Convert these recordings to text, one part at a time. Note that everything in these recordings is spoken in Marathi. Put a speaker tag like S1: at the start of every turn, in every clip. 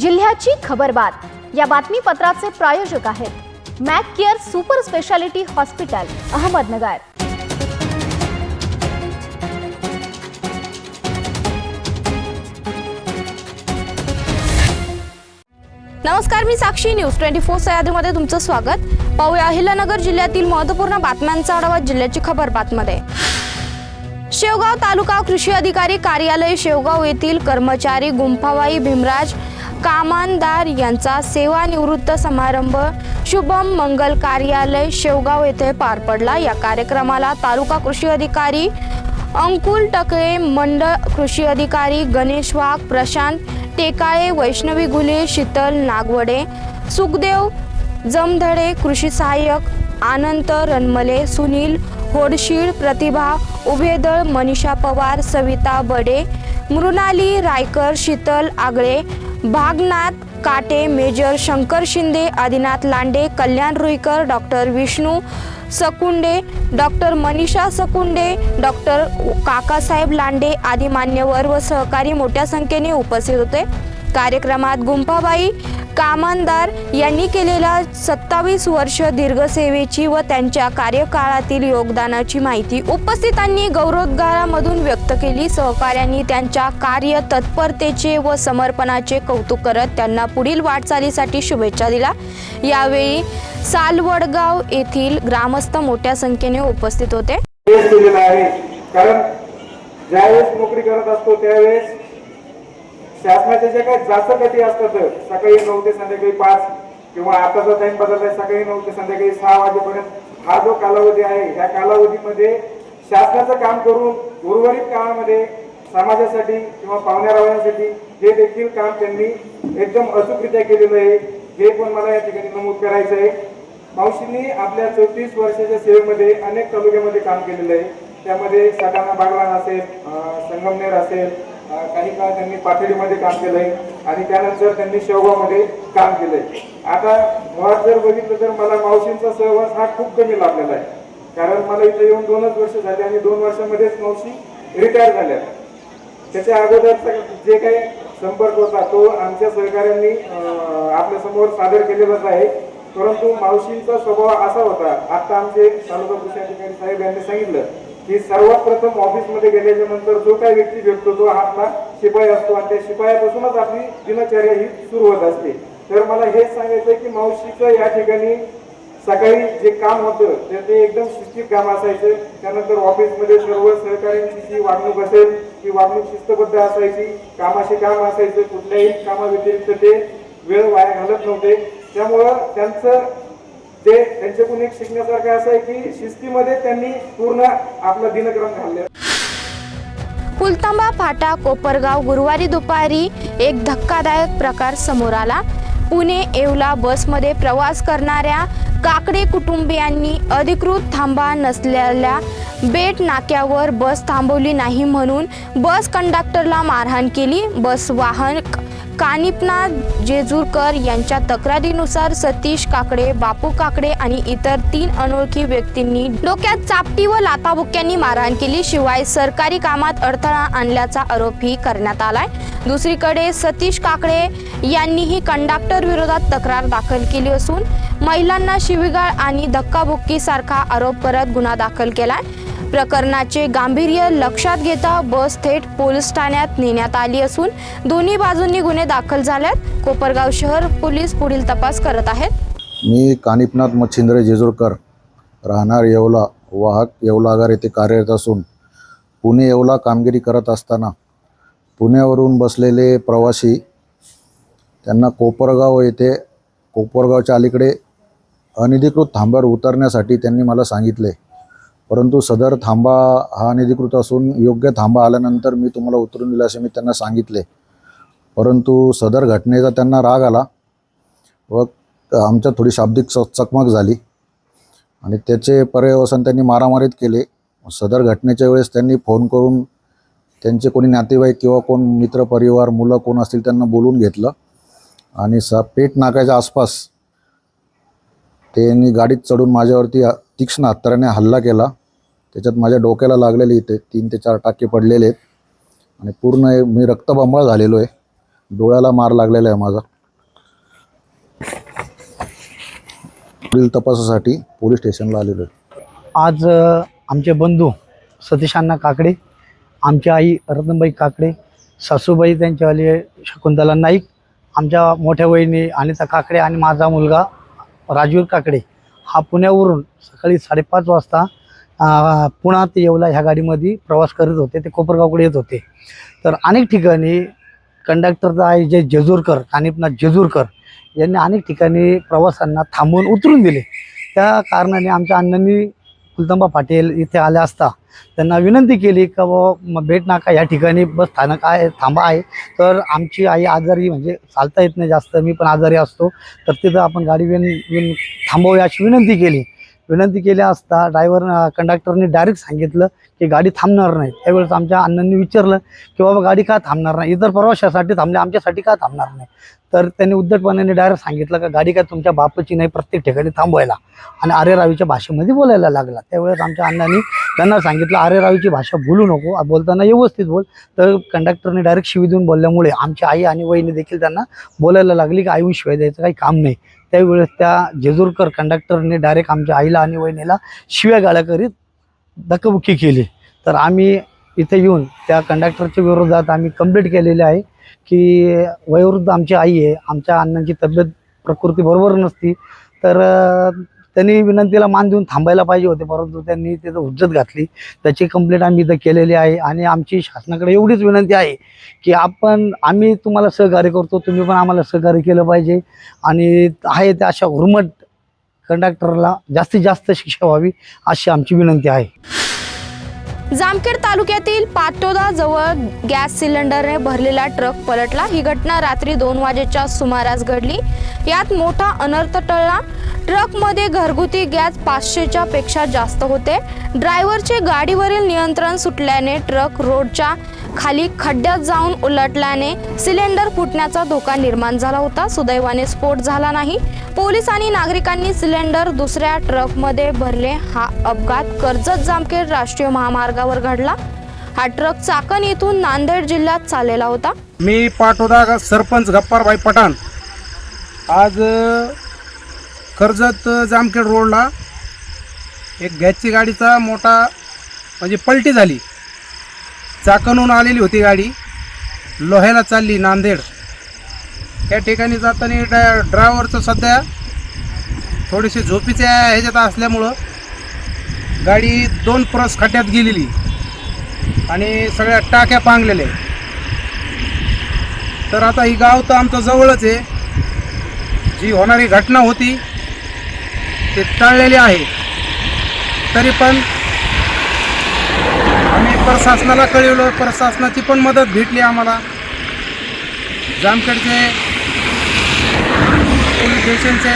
S1: जिल्ह्याची खबरबात या बातमीपत्राचे प्रायोजक आहेत Mac care super speciality hospital Ahmednagar.
S2: नमस्कार मी साक्षी न्यूज. ट्वेंटी फोर सह्याद्रीमध्ये तुमचं स्वागत. पाहूया अहिल्यानगर जिल्ह्यातील महत्त्वपूर्ण बातम्यांचा आढावा जिल्ह्याची खबर बातमध्ये. शेवगाव तालुका कृषी अधिकारी कार्यालय शेवगाव येथील कर्मचारी गुंफाबाई भीमराज कामानदार यांचा सेवानिवृत्त समारंभ शुभम मंगल कार्यालय शेवगाव येथे पार पडला. या कार्यक्रमाला तालुका कृषी अधिकारी अंकुल टकळे मंडळ कृषी अधिकारी गणेश वाघ प्रशांत टेकाळे वैष्णवी घुले शीतल नागवडे सुखदेव जमधडे कृषी सहाय्यक आनंद रनमले सुनील होडशीळ प्रतिभा उभेदळ मनीषा पवार सविता बडे Mrunali Raikar Sheetal Agale Bhagnath Kate major Shankar Shinde Adinath Lande Kalyan Ruikar doctor Vishnu Sakunde doctor Manisha Sakunde doctor Kakasaheb Lande आदी मान्यवर व सहकारी मोठ्या संख्येने उपस्थित होते. कार्यक्रमात गुंफाबाई कामानदार यांनी केलेल्या सत्तावीस वर्ष दीर्घसेवेची व त्यांच्या कार्यकाळातील योगदानाची माहिती उपस्थितांनी गौरवोद्गारामधून व्यक्त केली. सहकाऱ्यांनी त्यांच्या कार्य तत्परतेचे व समर्पणाचे कौतुक करत त्यांना पुढील वाटचालीसाठी शुभेच्छा दिला यावेळी सालवडगाव येथील ग्रामस्थ मोठ्या संख्येने उपस्थित होते.
S3: कारण ज्यावेळेस नोकरी करत असतो त्यावेळेस शासनाच्या ज्या काही जास्त गती असतात सकाळी नऊ ते संध्याकाळी पाच किंवा आताचा टाइम बदलला सकाळी नऊ ते संध्याकाळी सहा वाजेपर्यंत हा जो कालावधी आहे ह्या कालावधीमध्ये शासनाचं काम करून उर्वरित काळामध्ये समाजासाठी किंवा पाहुण्यारावण्यासाठी हे देखील काम त्यांनी एकदम अचूकरित्या केलेलं आहे. हे पण मला या ठिकाणी नमूद करायचं आहे. मावशींनी आपल्या चौतीस वर्षाच्या सेवेमध्ये अनेक तालुक्यामध्ये काम केलेलं आहे. त्यामध्ये सटाणा बागलाण असेल संगमनेर असेल काही काळ त्यांनी पाथडीमध्ये काम केलंय आणि त्यानंतर त्यांनी शेवगावमध्ये काम केलंय. आता मुळात जर बघितलं तर मला मावशींचा सहवास हा खूप कमी लाभलेला आहे. कारण मला इथे येऊन दोनच वर्ष झाले आणि दोन वर्षामध्येच मावशी रिटायर झाल्या. त्याच्या अगोदरचा जे काही संपर्क होता तो आमच्या सहकाऱ्यांनी आपल्यासमोर सादर केलेलाच आहे. परंतु मावशींचा स्वभाव असा होता आता आमचे तालुका कृषी अधिकारी साहेब यांनी सांगितलं की सर्वात प्रथम ऑफिसमध्ये गेल्याच्यानंतर जो काही व्यक्ती भेटतो तो हा आपला शिपाई असतो आणि त्या शिपायापासूनच आपली दिनचर्या ही सुरू होत असते. तर मला हेच सांगायचं आहे की मावशीचं या ठिकाणी सकाळी जे काम होतं तर ते एकदम शिस्तीत काम असायचं. त्यानंतर ऑफिसमध्ये सर्व सहकाऱ्यांची जी वागणूक असेल ती वागणूक शिस्तबद्ध असायची. कामाशी काम असायचं कुठल्याही कामाव्यतिरिक्त ते वेळ वाया घालत नव्हते. त्यामुळं त्यांचं ते त्यांच्याकडून एक शिकण्यासारखं असं आहे की शिस्तीमध्ये त्यांनी पूर्ण आपला दिनक्रम घालले
S2: पुलतांबा फाटा कोपरगाव गुरुवारी दुपारी एक धक्कादायक प्रकार समोर आला. पुणे येवला बसमध्ये प्रवास करणाऱ्या काकडे कुटुंबियांनी अधिकृत थांबा नसलेल्या बेट नाक्यावर बस थांबवली नाही म्हणून बस कंडक्टरला मारहाण केली. बस वाहन कानिपनाथ जेजूरकर यांच्या तक्रारीनुसार सतीश काकडे बापू काकडे आणि इतर तीन अनोळखी व्यक्तींनी डोक्यात चापटी व लाताबुक्यांनी मारहाण केली. शिवाय सरकारी कामात अडथळा आणल्याचा आरोपही करण्यात आलाय. दुसरीकडे सतीश काकडे यांनीही कंडक्टर विरोधात तक्रार दाखल केली असून महिलांना शिवीगाळ आणि धक्काबुक्कीसारखा आरोप करत गुन्हा दाखल केलाय. प्रकरणाचे गांभीर्य लक्षात घेता बस थेट पोलीस ठाण्यात नेण्यात आली असून दोन्ही बाजूंनी गुन्हे दाखल झाल्यात. कोपरगाव शहर पोलीस पुढील तपास करत आहेत.
S4: मी कानिपनाथ मच्छिंद्र जेजुरकर राहणार येवला वाहक येवलागार येथे कार्यरत असून पुणे येवला कामगिरी करत असताना पुण्यावरून बसलेले प्रवासी त्यांना कोपरगाव येथे कोपरगावच्या अलीकडे अनधिकृत थांब्यावर उतरण्यासाठी त्यांनी मला सांगितले. परंतु सदर थांबा हा अनधिकृत असून योग्य थांबा आल्यानंतर मी तुम्हाला उतरून दिलं असे मी त्यांना सांगितले. परंतु सदर घटनेचा त्यांना राग आला व आमच्या थोडी शाब्दिक चकमक झाली आणि त्याचे पर्यवसन त्यांनी मारामारीत केले. सदर घटनेच्या वेळेस त्यांनी फोन करून त्यांचे कोणी नातेवाईक किंवा कोण मित्र परिवार मुलं कोण असतील त्यांना बोलून घेतलं आणि स पेट नाकाच्या आसपास त्यांनी गाडीत चढून माझ्यावरती तीक्ष्ण हत्याराने हल्ला केला. त्याच्यात माझ्या डोक्याला लागलेले इथे तीन ते चार टाके पडलेले आहेत. आणि पूर्ण मी रक्तबंबाळ झालेलो आहे. डोळ्याला मार लागलेला आहे माझा. पुढील तपासासाठी पोलीस स्टेशनला आलेलो आहे.
S5: आज आमचे बंधू सतीश अण्णा काकडे आमची आई रत्नबाई काकडे सासूबाई त्यांच्यावाली शकुंतला नाईक आमच्या मोठ्या वहिनी अनिता काकडे आणि माझा मुलगा राजवीर काकडे. हा पुण्यावरून सकाळी साडेपाच वाजता पुण्यात पुणा ते येवला ह्या गाडीमध्ये प्रवास करत होते. ते कोपरगावकडे येत होते. तर अनेक ठिकाणी कंडक्टरचा आहे जे जेजूरकर कानिपनाथ जेजूरकर यांनी अनेक ठिकाणी प्रवाशांना थांबवून उतरून दिले. त्या कारणाने आमच्या अण्णांनी कुलतंबा पाटील इथे आले असता त्यांना विनंती केली का बाबा भेट नाका या ठिकाणी बस स्थानक आहे थांबा आहे. तर आमची आई आजारी म्हणजे चालता येत नाही जास्त मी पण आजारी असतो. तर तिथं आपण गाडी विन विन थांबवूया अशी विनंती केली. विनंती केली असता ड्रायव्हर कंडक्टरने डायरेक्ट सांगितलं की गाडी थांबणार नाही. त्यावेळेस आमच्या अण्णांनी विचारलं की बाबा गाडी का थांबणार नाही? इतर प्रवाशासाठी थांबले आमच्यासाठी का थांबणार नाही? तर त्यांनी उद्धटपणाने डायरेक्ट सांगितलं का गाडी काय तुमच्या बापाची नाही प्रत्येक ठिकाणी थांबवायला. आणि आर्य रावीच्या भाषेमध्ये बोलायला लागला. त्यावेळेस आमच्या अण्णांनी त्यांना सांगितलं आर्य रावीची भाषा बोलू नको बोलताना व्यवस्थित बोल. तर कंडक्टरने डायरेक्ट शिवी देऊन बोलल्यामुळे आमची आई आणि वहिनी देखील त्यांना बोलायला लागली की आई शिवाय द्यायचं काही काम नाही. त्यावेळेस त्या जेजूरकर कंडक्टरने डायरेक्ट आमच्या आईला आणि वहिनीला शिव्या गाळ्या करीत धक्कबुक्की केली. तर आम्ही इथे येऊन त्या कंडक्टरच्या विरोधात आम्ही कंप्लेंट केलेली आहे की वयोवृद्ध आमची आई आहे आमच्या अण्णांची तब्येत प्रकृती बरोबर नसती. तर त्यांनी विनंतीला मान देऊन थांबायला पाहिजे होते परंतु त्यांनी तिथं हुज्जत घातली. त्याची कंप्लेंट आम्ही इथं केलेली आहे आणि आमची शासनाकडे एवढीच विनंती आहे की आपण आम्ही तुम्हाला सहकार्य करतो तुम्ही पण आम्हाला सहकार्य केलं पाहिजे. आणि आहे त्या अशा उर्मट कंडक्टरला जास्तीत जास्त शिक्षा व्हावी अशी आमची विनंती आहे.
S2: जामखेड तालुक्यातील पाटोदा जवळ गॅस सिलेंडरने भरलेला ट्रक पलटला. ही घटना रात्री दोन वाजेच्या सुमारास घडली. यात मोठा अनर्थ टळला. ट्रकमध्ये घरगुती गॅस पाचशेच्या पेक्षा जास्त होते. ड्रायव्हरचे गाडीवरील नियंत्रण सुटल्याने ट्रक रोडच्या खाली खड्ड्यात जाऊन उलटल्याने सिलेंडर फुटण्याचा धोका निर्माण झाला होता. सुदैवाने स्फोट झाला नाही. पोलीस आणि नागरिकांनी सिलेंडर दुसऱ्या ट्रकमध्ये भरले. हा अपघात कर्जत जामखेड राष्ट्रीय महामार्गावर घडला. हा ट्रक चाकण येथून नांदेड जिल्ह्यात चाललेला होता.
S6: मी पाठोदा ग- सरपंच गप्पारभाई पठाण. आज कर्जत जामखेड रोडला एक गॅसची गाडीचा मोठा म्हणजे पलटी झाली. चाकणहून आलेली होती गाडी. लोह्याला चालली नांदेड. त्या ठिकाणी जाताना ड्राय ड्रायव्हरचं सध्या थोडीशी झोपीच्या ह्याच्यात असल्यामुळं गाडी दोन परस खड्ड्यात गेलेली आणि सगळ्या टाक्या पांगलेल्या. तर आता ही गाव तर आमचं जवळच आहे. जी होणारी घटना होती ते टाळलेली आहे. तरी पण प्रशासनाला कळवलं प्रशासनाची पण मदत भेटली आम्हाला. जामखेडचे पोलीस स्टेशनचे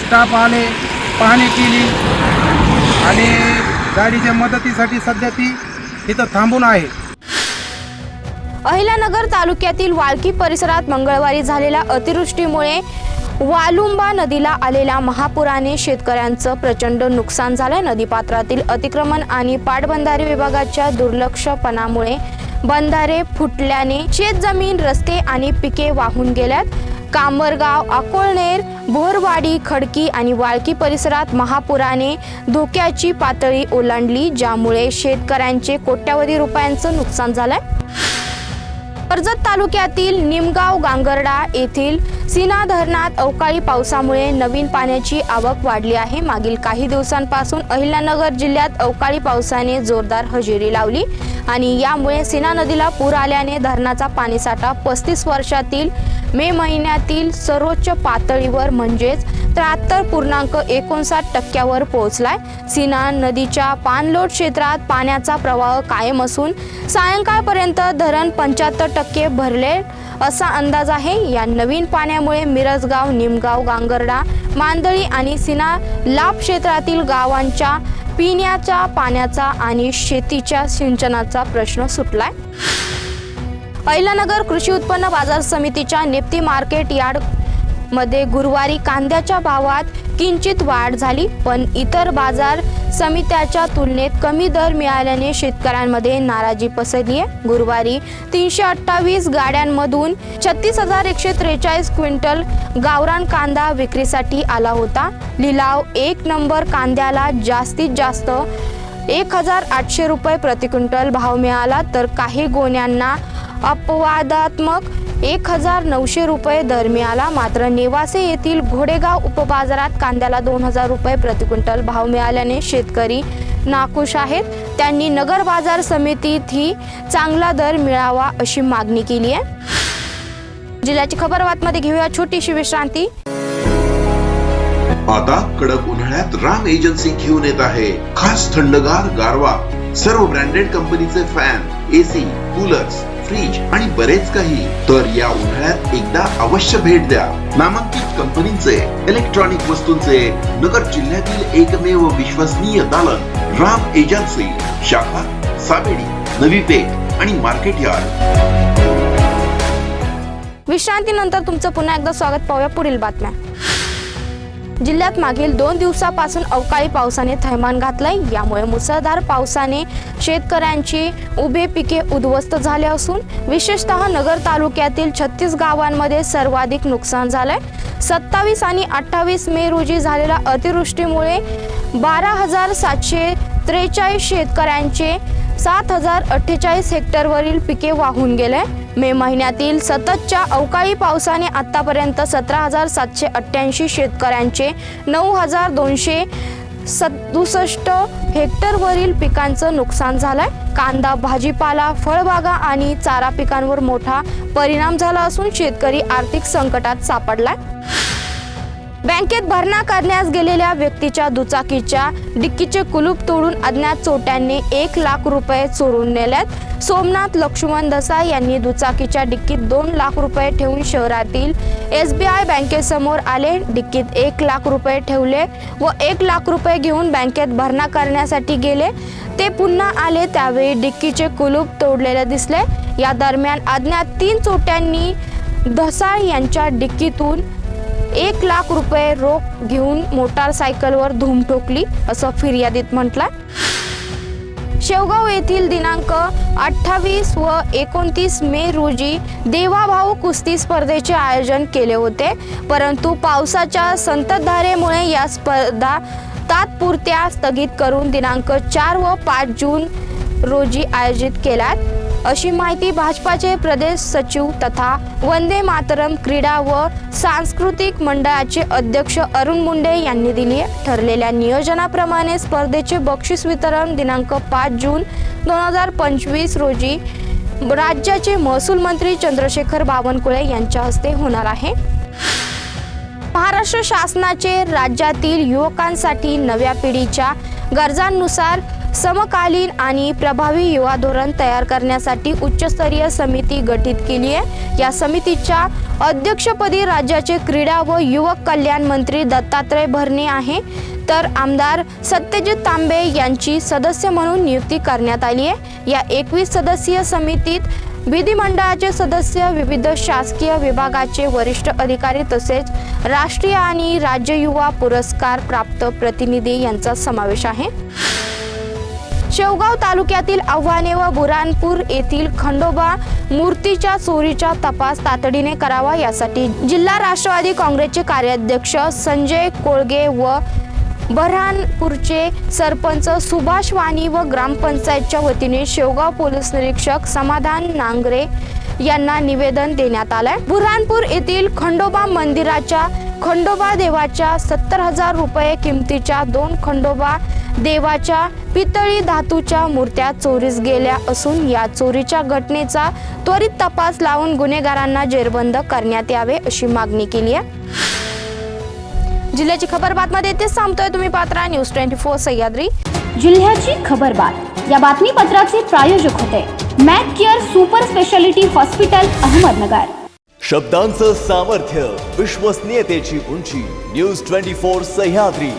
S6: स्टाफ आले पाहणी केली आणि गाडीच्या मदतीसाठी सध्या ती इथं थांबून आहे.
S2: अहिल्यानगर तालुक्यातील वाळकी परिसरात मंगळवारी झालेल्या अतिवृष्टीमुळे वालुंबा नदीला आलेल्या महापुराने शेतकऱ्यांचं प्रचंड नुकसान झालं नदीपात्रातील अतिक्रमण आणि पाटबंधारे विभागाच्या दुर्लक्षपणामुळे बंधारे फुटल्याने शेतजमीन रस्ते आणि पिके वाहून गेल्यात. कांबरगाव अकोळनेर भोरवाडी खडकी आणि वाळकी परिसरात महापुराने धोक्याची पातळी ओलांडली ज्यामुळे शेतकऱ्यांचे कोट्यावधी रुपयांचं नुकसान झालंय. कर्जत तालुक्यातील निमगाव गांगर्डा येथील सीना धरणात अवकाळी पावसामुळे नवीन पाण्याची आवक वाढली आहे. मागील काही दिवसांपासून अहिल्यानगर जिल्ह्यात अवकाळी पावसाने जोरदार हजेरी लावली आणि यामुळे सीना नदीला पूर आल्याने धरणाचा पाणीसाठा पस्तीस वर्षातील मे महिन्यातील सर्वोच्च पातळीवर म्हणजेच त्र्याहत्तर पूर्णांक एकोणसाठ टक्क्यावर पोहोचलाय. सीना नदीच्या पाणलोट क्षेत्रात पाण्याचा प्रवाह कायम असून सायंकाळपर्यंत धरण पंच्याहत्तर टक्के भरले असा अंदाज आहे. या नवीन पाण्यामुळे मिरजगाव निमगाव गांगर्डा मांदळी आणि सीना लाभ क्षेत्रातील गावांच्या पिण्याच्या पाण्याचा आणि शेतीच्या सिंचनाचा प्रश्न सुटलाय. अहिलानगर कृषी उत्पन्न बाजार समितीच्या नेप्ती मार्केट यार्ड मध्ये गुरुवारी कांद्याच्या भावात किंचित वाढ झाली पण इतर बाजार समित्याच्या तुलनेत कमी दर मिळाल्याने शेतकऱ्यांमध्ये नाराजी पसरली आहे. गुरुवारी तीनशे अठ्ठावीस गाड्यांमधून छत्तीस हजार एकशे त्रेचाळीस क्विंटल गावरान कांदा विक्रीसाठी आला होता. लिलाव एक नंबर कांद्याला जास्तीत जास्त एक हजार आठशे रुपये प्रति क्विंटल भाव मिळाला तर काही गोण्यांना अपवादात्मक एक हजार नऊशे रुपये दर मिळाला मात्र नेवासे येथील घोडेगाव उपबाजारात कांद्याला दोन हजार रुपये प्रति क्विंटल भाव मिळाल्याने शेतकरी नाखुश आहेत. त्यांनी नगर बाजार समितीतही चांगला दर मिळावा अशी मागणी केली आहे. जिल्ह्याची खबर बातमध्ये घेऊया. छोटीशी विश्रांती
S7: आता कडक उन्हाळ्यात राम एजन्सी घेऊन येत आहे. खास थंडगार गारवा. सर्व ब्रँडेड कंपनीचे फॅन एसी कूलर्स फ्रीज आणि बरेच काही. तर या उन्हाळ्यात एकदा अवश्य भेट द्या. नामांकित कंपनीचे इलेक्ट्रॉनिक वस्तूंचे नगर जिल्ह्यातील एकमेव विश्वसनीय दालन राम एजन्सी शाखा साबेडी नवी पेठ आणि मार्केट यार्ड.
S2: विश्रांतीनंतर तुमचं पुन्हा एकदा स्वागत. पाहूया पुढील बातम्या. जिल्ह्यात मागील दोन दिवसापासून अवकाळी पावसाने थैमान घातलंय. यामुळे मुसळधार पावसाने शेतकऱ्यांची उभे पिके उद्ध्वस्त झाले असून विशेषतः नगर तालुक्यातील छत्तीस गावांमध्ये सर्वाधिक नुकसान झालंय. सत्तावीस आणि अठ्ठावीस मे रोजी झालेल्या अतिवृष्टीमुळे बारा हजार सातशे त्रेचाळीस शेतकऱ्यांचे सात हजार अठ्ठेचाळीस हेक्टरवरील पिके वाहून गेले. मे महिन्यातील सततच्या अवकाळी पावसाने आतापर्यंत सतरा हजार सातशे अठ्ठ्याऐंशी शेतकऱ्यांचे नऊ हजार दोनशे सदुसष्ट हेक्टरवरील पिकांचं नुकसान झालंय. कांदा भाजीपाला फळबागा आणि चारा पिकांवर मोठा परिणाम झाला असून शेतकरी आर्थिक संकटात सापडलाय. बँकेत भरणा करण्यास गेलेल्या व्यक्तीच्या दुचाकीच्या डिक्कीचे कुलूप तोडून अज्ञात चोट्यांनी एक लाख रुपये चोरून नेल्यात. सोमनाथ लक्ष्मण दसाई यांनी दुचाकीच्या डिक्कीत दोन लाख रुपये ठेवून शहरातील एस बी आय बँकेसमोर आले. डिक्कीत एक लाख रुपये ठेवले व एक लाख रुपये घेऊन बँकेत भरणा करण्यासाठी गेले. ते पुन्हा आले त्यावेळी डिक्कीचे कुलूप तोडलेले दिसले. या दरम्यान अज्ञात तीन चोट्यांनी धसाळ यांच्या डिक्कीतून एक लाख रुपये रोख घेऊन मोटारसायकलवर धूम ठोकली असं फिर्यादीत म्हटलंय. शेवगाव येथील दिनांक अठ्ठावीस व एकोणतीस मे रोजी देवाभाऊ कुस्ती स्पर्धेचे आयोजन केले होते परंतु पावसाच्या संततधारेमुळे या स्पर्धा तात्पुरत्या स्थगित करून दिनांक चार व पाच जून रोजी आयोजित केल्यात. अशी माहिती भाजपाचे प्रदेश सचिव तथा वंदे मातरम क्रीडा व सांस्कृतिक मंडळाचे अध्यक्ष अरुण मुंडे यांनी दिली. ठरलेल्या नियोजनाप्रमाणे स्पर्धेचे बक्षीस वितरण दिनांक पाच जून दोन हजार पंचवीस रोजी राज्याचे महसूल मंत्री चंद्रशेखर बावनकुळे यांच्या हस्ते होणार आहे. महाराष्ट्र शासनाचे राज्यातील युवकांसाठी नव्या पिढीच्या गरजांनुसार समकालीन आणि प्रभावी युवा धोरण तयार करण्यासाठी उच्चस्तरीय समिती गठीत केली आहे. या समितीच्या अध्यक्षपदी राज्याचे क्रीडा व युवक कल्याण मंत्री दत्तात्रय भरणे आहे. तर आमदार सत्यजित तांबे यांची सदस्य म्हणून नियुक्ती करण्यात आली आहे. या एकवीस सदस्यीय समितीत विधिमंडळाचे सदस्य विविध शासकीय विभागाचे वरिष्ठ अधिकारी तसेच राष्ट्रीय आणि राज्य युवा पुरस्कार प्राप्त प्रतिनिधी यांचा समावेश आहे. शेवगाव तालुक्यातील आव्हाने व बुरानपूर येथील खंडोबा मूर्तीच्या चोरीचा तपास तातडीने करावा यासाठी जिल्हा राष्ट्रवादी काँग्रेसचे कार्याध्यक्ष संजय कोळगे व बऱ्हाणपूरचे सरपंच सुभाष वाणी व ग्रामपंचायतच्या वतीने शेवगाव पोलीस निरीक्षक समाधान नांगरे यांना निवेदन देण्यात आलंय. बुरहानपूर येथील खंडोबा मंदिराच्या खंडोबा देवाच्या सत्तर हजार रुपये किमतीच्या दोन खंडोबा देवाच्या पितळी धातूच्या मूर्त्या चोरीस गेल्या असून या चोरीच्या घटनेचा त्वरित तपास लावून गुन्हेगारांना जेरबंद करण्यात यावे अशी मागणी केली आहे. जिल्ह्याची खबर बातमध्ये येथेच थांबतोय तुम्ही Patra. News twenty four Sahyadri.
S1: जिल्ह्याची खबरबात या बातमीपत्राचे प्रायोजक होते. Mac care super speciality hospital Ahmednagar.
S8: शब्दांचं सामर्थ्य विश्वसनीयतेची उंची. News twenty four Sahyadri.